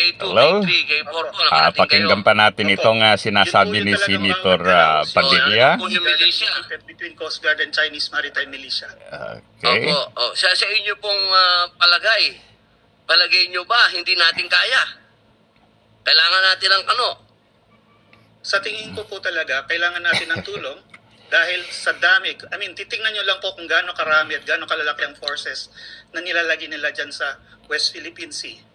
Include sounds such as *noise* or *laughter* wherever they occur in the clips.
K2, Hello? K3, K4 po, Ah, pakinggan pa natin itong ah, sinasabi ni Senator ah, Padilla. So, between Coast Guard and Chinese Maritime Militia. Okay. Opo, oh, sa, sa inyo pong ah, palagay, palagay nyo ba hindi natin kaya? Kailangan natin ng ano? Sa tingin ko po talaga, kailangan natin ng tulong *laughs* dahil sa dami, I mean, titingnan nyo lang po kung gaano karami at gaano kalalaki ang forces na nilalagay nila dyan sa West Philippine Sea.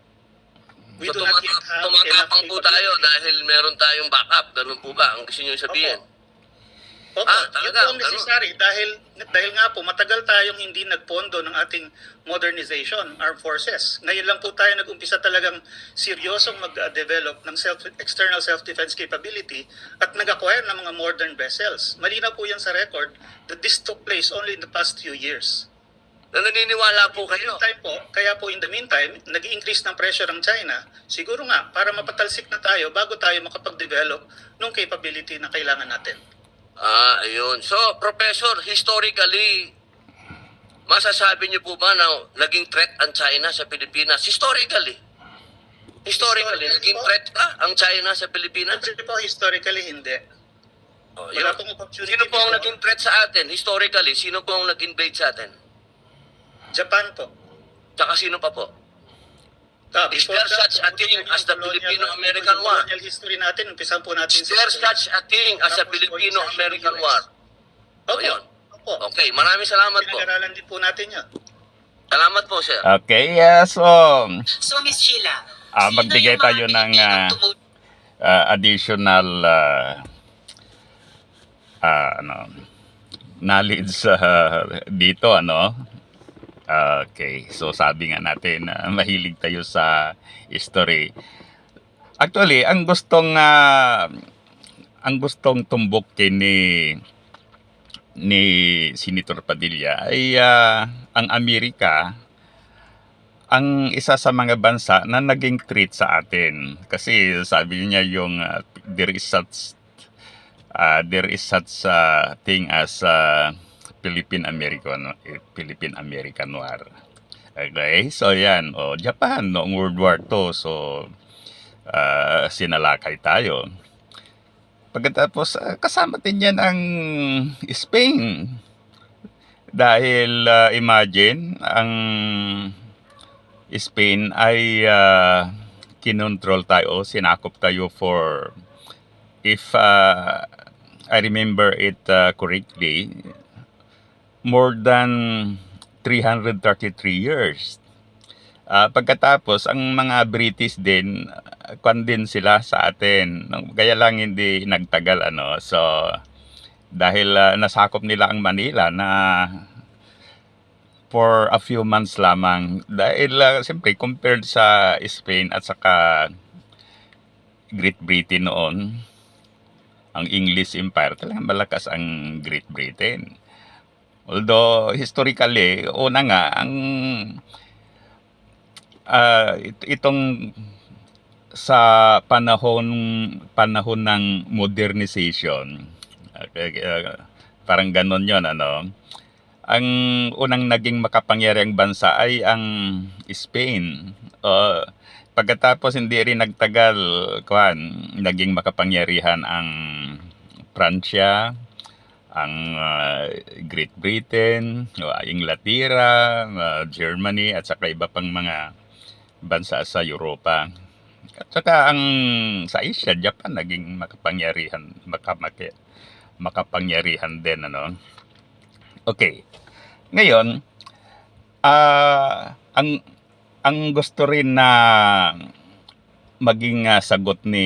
We So, do not yet have tumatapang po tayo dahil meron tayong backup. Ganun po ba ang gusto nyo sabihin? Opo, Ah, yun talaga, po ang necessary dahil, dahil nga po matagal tayong hindi nagpondo ng ating modernization, armed forces. Ngayon lang po tayo nag-umpisa talagang seryosong mag-develop ng self, external self-defense capability at nag-acquire ng mga modern vessels. Malinaw po yan sa record that this took place only in the past few years. Na naniniwala po kayo. meantime po, kaya po in the meantime, nag increase ng pressure ng China, siguro nga, para mapatalsik na tayo bago tayo makapag-develop ng capability na kailangan natin. Ah, ayun. So, Professor, historically, masasabi niyo po ba na naging threat ang China sa Pilipinas? Historically. Historically, Historically naging po. threat ka ang China sa Pilipinas? Actually po, historically, hindi. Oh, yun. Sino po ang naging threat sa atin? Historically, sino po ang nag-invade sa atin? Japan po. Tsaka sino pa po? Ah, Is there such a thing as the Filipino-American War? Colonial history natin, umpisan po natin. Is there such a thing as a Filipino-American War? Opo. Ayun. Opo. Okay, maraming salamat po. Pinag-aralan din po natin yun. Salamat po, sir. Okay, yeah, so So, Miss Sheila, Ah, sino magbigay yung mga tayo ng, Pilipinong ah, tumu- uh, additional uh, uh, ano, knowledge uh, dito ano okay. So sabi nga natin na *laughs* mahilig tayo sa history. Actually ang gustong uh, ang gustong tumbukin ni ni Senator Padilla ay uh, ang Amerika ang isa sa mga bansa na naging treat sa atin. Kasi sabi niya yung uh, there is such uh, there is such uh, thing as uh, Philippine American Philippine American War. Okay, so yan, oh, Japan noong World War II, so uh, sinalakay tayo. Pagkatapos, uh, kasama din yan ang Spain. Dahil uh, imagine, ang Spain ay uh, kinontrol tayo, sinakop tayo for, if uh, I remember it uh, correctly, more than 333 years. Ah, pagkatapos, ang mga British din, uh, kwan din sila sa atin. Kaya lang hindi nagtagal ano. So, dahil ah, nasakop nila ang Manila na for a few months lamang. Dahil, uh, siyempre, compared sa Spain at saka Great Britain noon, ang English Empire, talagang malakas ang Great Britain. Although, historically, una nga, ang ah, it- itong sa panahon panahon ng modernization ah, parang ganon yon ano ang unang naging makapangyarihang bansa ay ang Spain. Uh, pagkatapos hindi rin nagtagal kuan naging makapangyarihan ang Pransya ang ah, Great Britain, o, Inglaterra, ah, Germany at saka iba pang mga bansa sa Europa. At saka ang sa Asia, Japan naging makapangyarihan, makamaki, makapangyarihan din ano. Okay. Ngayon, ah ang ang gusto rin na maging ah, sagot ni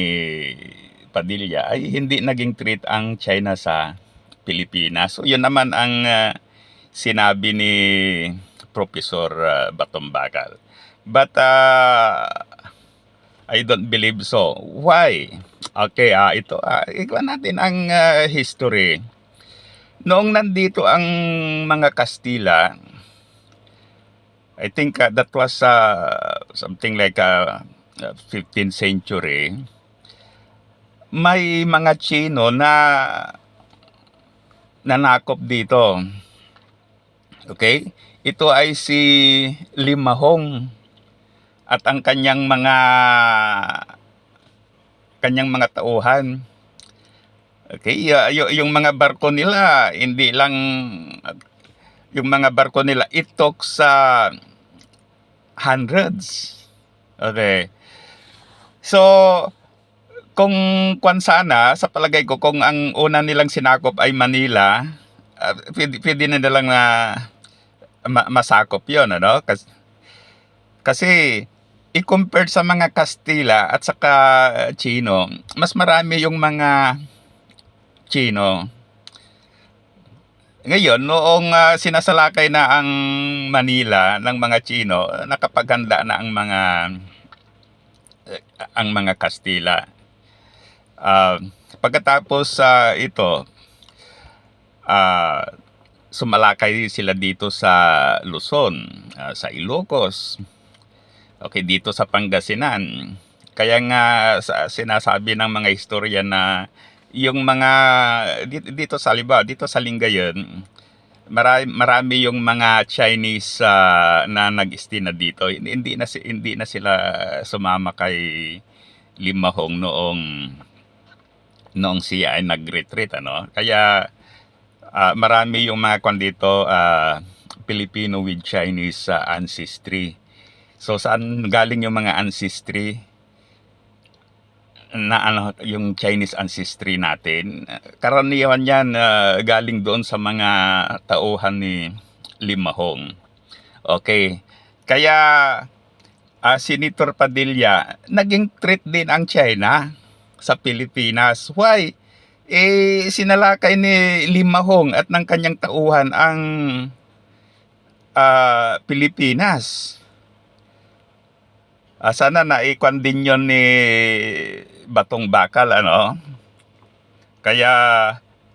Padilla ay hindi naging treat ang China sa Pilipinas. So yun naman ang ah, sinabi ni Professor uh, Batombagal. But ah, I don't believe so. Why? Okay, ah ito ah ikuha natin ang ah, history. Noong nandito ang mga Kastila, I think uh, that was uh, something like uh, uh, 15th century. May mga Chino na nanakop dito. Okay? Ito ay si Limahong at ang kanyang mga kanyang mga tauhan. Okay, y- yung mga barko nila hindi lang yung mga barko nila it took sa hundreds. Okay. So kung kwan sana, sa palagay ko, kung ang una nilang sinakop ay Manila, uh, pwede, pwede na nilang na ma- masakop yon ano? Kasi, kasi i-compare sa mga Kastila at saka uh, Chino, mas marami yung mga Chino. Ngayon, noong uh, sinasalakay na ang Manila ng mga Chino, nakapaghanda na ang mga eh, ang mga Kastila. Ah, pagkatapos sa ito, ah, sumalakay sila dito sa Luzon, ah, sa Ilocos, okay, dito sa Pangasinan. Kaya nga sa, sinasabi ng mga historia na yung mga dito, dito sa Liba, dito sa Lingayen, marami, marami yung mga Chinese ah, na nag-stay na dito. Hindi, hindi na hindi na sila sumama kay Limahong noong noong siya ay nag-retreat ano. Kaya ah, marami yung mga kwan dito ah, Filipino with Chinese ah, ancestry. So saan galing yung mga ancestry? na ano yung Chinese ancestry natin karaniwan yan ah, galing doon sa mga tauhan ni Limahong okay kaya si Senator Padilla naging threat din ang China sa Pilipinas why eh sinalakay ni Limahong at ng kanyang tauhan ang ah, Pilipinas Ah, sana naikwan din yun ni Batong Bakal, ano? Kaya,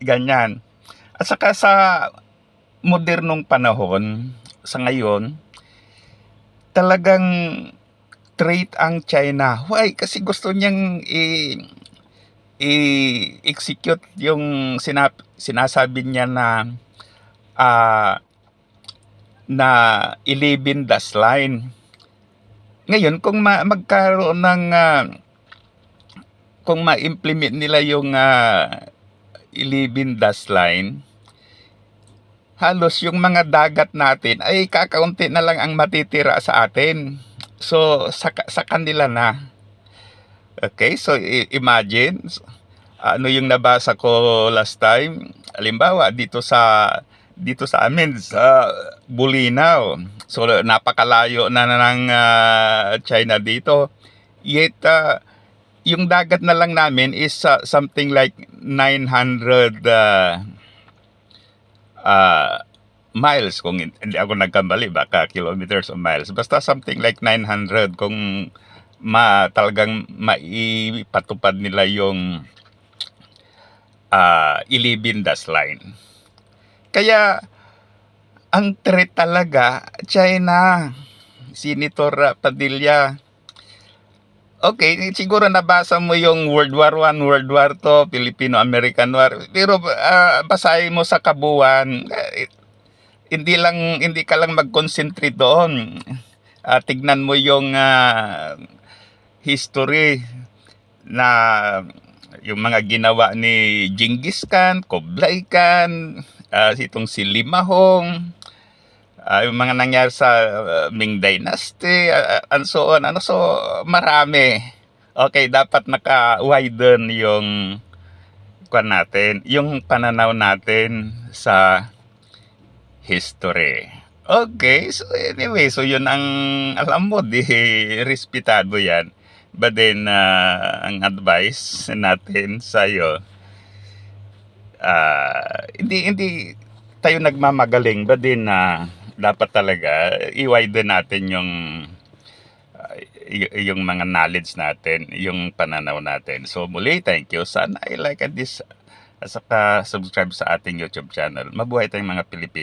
ganyan. At saka sa modernong panahon, sa ngayon, talagang trait ang China. Why? Kasi gusto niyang i- i-execute yung sinap, sinasabi niya na ah na 11 dash line. Ngayon, kung ma- magkaroon ng ah, kung ma-implement nila yung uh, 11 dash line, halos yung mga dagat natin ay kakaunti na lang ang matitira sa atin. So, sa, sa kanila na. Okay, so imagine, ano yung nabasa ko last time, halimbawa dito sa dito sa amin sa Bulinaw. So napakalayo na ng ah, China dito. Yet ah, yung dagat na lang namin is ah, something like 900 ah, ah, miles kung hin- hindi ako nagkamali baka kilometers o miles basta something like 900 kung ma talagang maipatupad nila yung ah 11 dash line kaya, ang threat talaga, China, Senator Padilla. Okay, siguro nabasa mo yung World War I, World War II, Filipino-American War. Pero ah, basahin mo sa kabuuan, eh, hindi lang hindi ka lang mag-concentrate doon. Ah, tignan mo yung ah, history na yung mga ginawa ni Genghis Khan, Kublai Khan, ah, itong si Limahong, ah, yung mga nangyari sa Ming Dynasty, ah, and so on. Ano, so, marami. Okay, dapat naka-widen yung kwan natin, yung pananaw natin sa history. Okay, so anyway, so yun ang alam mo, di *laughs* respetado yan. But then, ah, ang advice natin sa'yo, ah hindi hindi tayo nagmamagaling but din na dapat talaga i-widen natin yung yung mga knowledge natin, yung pananaw natin. So muli, thank you. Sana I like this at saka subscribe sa ating YouTube channel. Mabuhay tayong mga Pilipino.